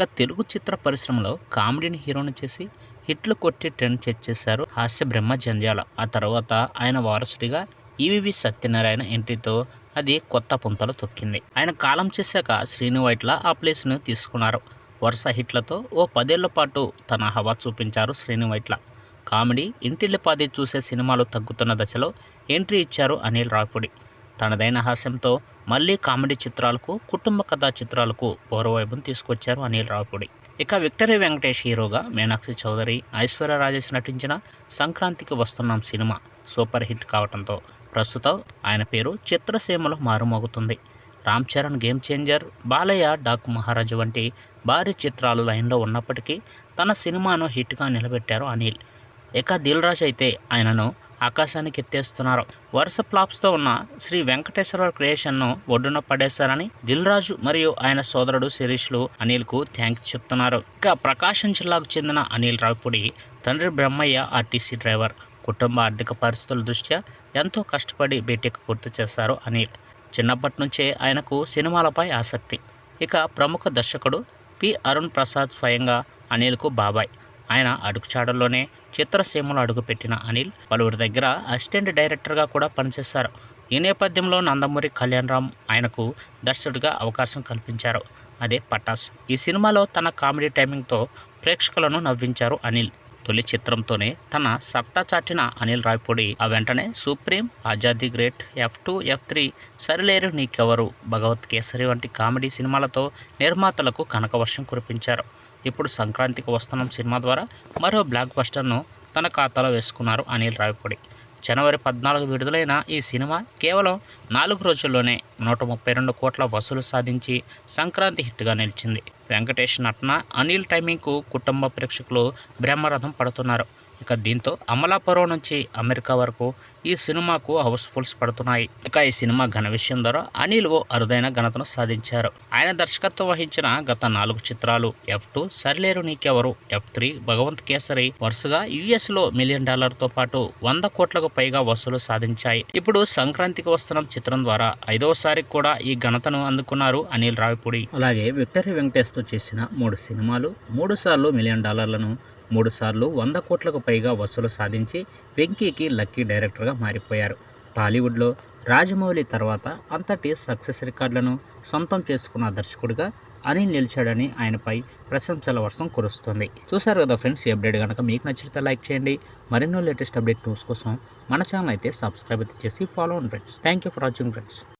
ఇక తెలుగు చిత్ర పరిశ్రమలో కామెడీని హీరోని చేసి హిట్లు కొట్టి ట్రెండ్ చేసేశారు హాస్య బ్రహ్మ జంజాల ఆ తర్వాత ఆయన వారసుడిగా ఈవివి సత్యనారాయణ ఎంట్రీతో అది కొత్త పుంతలు తొక్కింది. ఆయన కాలం చేశాక శ్రీను వైట్ల ఆ ప్లేస్ను తీసుకున్నారు. వరుస హిట్లతో ఓ పదేళ్ళ పాటు తన హవా చూపించారు శ్రీను వైట్ల. కామెడీ ఇంటిల్లిపాది చూసే సినిమాలు తగ్గుతున్న దశలో ఎంట్రీ ఇచ్చారు అనిల్ రాపుడి తనదైన హాస్యంతో మళ్ళీ కామెడీ చిత్రాలకు కుటుంబ కథా చిత్రాలకు పూర్వవైభవం తీసుకొచ్చారు అనిల్ రావిపూడి. ఇక విక్టరీ వెంకటేష్ హీరోగా మీనాక్షి చౌదరి ఐశ్వర్య రాజేష్ నటించిన సంక్రాంతికి వస్తున్నాం సినిమా సూపర్ హిట్ కావడంతో ప్రస్తుతం ఆయన పేరు చిత్రసీమలో మారుమోగుతుంది. రామ్ చరణ్ గేమ్ చేంజర్ బాలయ్య డాక్ మహారాజు వంటి భారీ చిత్రాలు లైన్లో ఉన్నప్పటికీ తన సినిమాను హిట్గా నిలబెట్టారు అనిల్. ఇక దిల్ రాజ్ అయితే ఆయనను ఆకాశానికి ఎత్తేస్తున్నారు. వరుస ఫ్లాప్స్తో ఉన్న శ్రీ వెంకటేశ్వర క్రియేషన్ను ఒడ్డున పడేశారని దిల్ రాజు మరియు ఆయన సోదరుడు శిరీష్లు అనిల్కు థ్యాంక్స్ చెప్తున్నారు. ఇక ప్రకాశం జిల్లాకు చెందిన అనిల్ రావిపూడి తండ్రి బ్రహ్మయ్య ఆర్టీసీ డ్రైవర్. కుటుంబ ఆర్థిక పరిస్థితుల దృష్ట్యా ఎంతో కష్టపడి బీటెక్ పూర్తి చేశారు అనిల్. చిన్నప్పటి నుంచే ఆయనకు సినిమాలపై ఆసక్తి. ఇక ప్రముఖ దర్శకుడు పి. అరుణ్ ప్రసాద్ స్వయంగా అనిల్కు బాబాయ్. ఆయన అడుగుచాడల్లోనే చిత్రసీమలో అడుగుపెట్టిన అనిల్ పలువురి దగ్గర అసిస్టెంట్ డైరెక్టర్గా కూడా పనిచేశారు. ఈ నేపథ్యంలో నందమూరి కళ్యాణ్ రామ్ ఆయనకు దర్శకుడిగా అవకాశం కల్పించారు. అదే పటాస్. ఈ సినిమాలో తన కామెడీ టైమింగ్తో ప్రేక్షకులను నవ్వించారు అనిల్. తొలి చిత్రంతోనే తన సత్తా చాటిన అనిల్ రాయపూడి ఆ వెంటనే supreme Azadi great F two F three Sarileru Neekevvaru? Bhagavanth kesari వంటి కామెడీ సినిమాలతో నిర్మాతలకు కనకవర్షం కురిపించారు. ఇప్పుడు సంక్రాంతికి వస్తున్నాం సినిమా ద్వారా మరో బ్లాక్ బస్టర్ను తన ఖాతాలో వేసుకున్నారు అనిల్ రావిపూడి. జనవరి పద్నాలుగు విడుదలైన ఈ సినిమా కేవలం నాలుగు రోజుల్లోనే నూట ముప్పై రెండు కోట్ల వసూలు సాధించి సంక్రాంతి హిట్గా నిలిచింది. వెంకటేష్ నటన అనిల్ టైమింగ్కు కుటుంబ ప్రేక్షకులు బ్రహ్మరథం పడుతున్నారు. ఇక దీంతో అమలాపురం నుంచి అమెరికా వరకు ఈ సినిమాకు హౌస్ఫుల్స్ పడుతున్నాయి. ఇక ఈ సినిమా ఘన విషయం ద్వారా అనిల్ ఓ అరుదైన ఘనతను సాధించారు. ఆయన దర్శకత్వం వహించిన గత నాలుగు చిత్రాలు ఎఫ్ టూ సరిలేరు నీకెవరు ఎఫ్ త్రీ భగవంత్ కేసరి వరుసగా యుఎస్లో మిలియన్ డాలర్తో పాటు వంద కోట్లకు పైగా వసూలు సాధించాయి. ఇప్పుడు సంక్రాంతికి వస్తున్న చిత్రం ద్వారా ఐదవసారి కూడా ఈ ఘనతను అందుకున్నారు అనిల్ రావిపూడి. అలాగే విక్టరీ వెంకటేష్తో చేసిన మూడు సినిమాలు మూడు సార్లు మిలియన్ డాలర్లను మూడు సార్లు వంద కోట్లకు పైగా వసూలు సాధించి వెంకీకి లక్కీ డైరెక్టర్గా మారిపోయారు. టాలీవుడ్లో రాజమౌళి తర్వాత అంతటి సక్సెస్ రికార్డులను సొంతం చేసుకున్న దర్శకుడిగా అనిల్ నిలిచాడని ఆయనపై ప్రశంసల వర్షం కురుస్తుంది. చూసారు కదా ఫ్రెండ్స్ ఈ అప్డేట్ కనుక మీకు నచ్చితే లైక్ చేయండి. మరెన్నో లేటెస్ట్ అప్డేట్ న్యూస్ కోసం మన ఛానల్ అయితే సబ్స్క్రైబ్ అయితే చేసి ఫాలో అవ్వండి friends thank you for watching friends